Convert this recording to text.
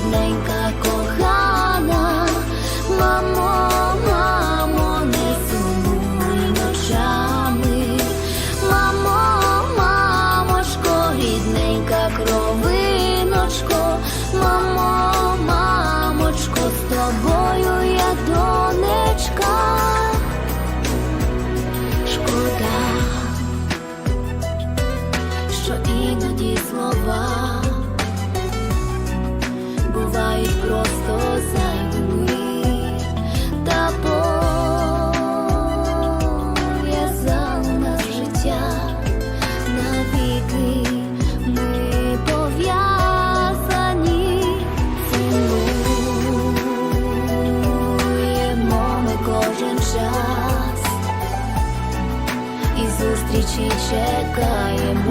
рідненька кохана, мамо, мамо, не сумуй ночами, мамо, мамочко, рідненька кровиночко, мамо, мамочко, з тобою я донечка. Шкода, що іноді слова час. І зустрічі чекаємо,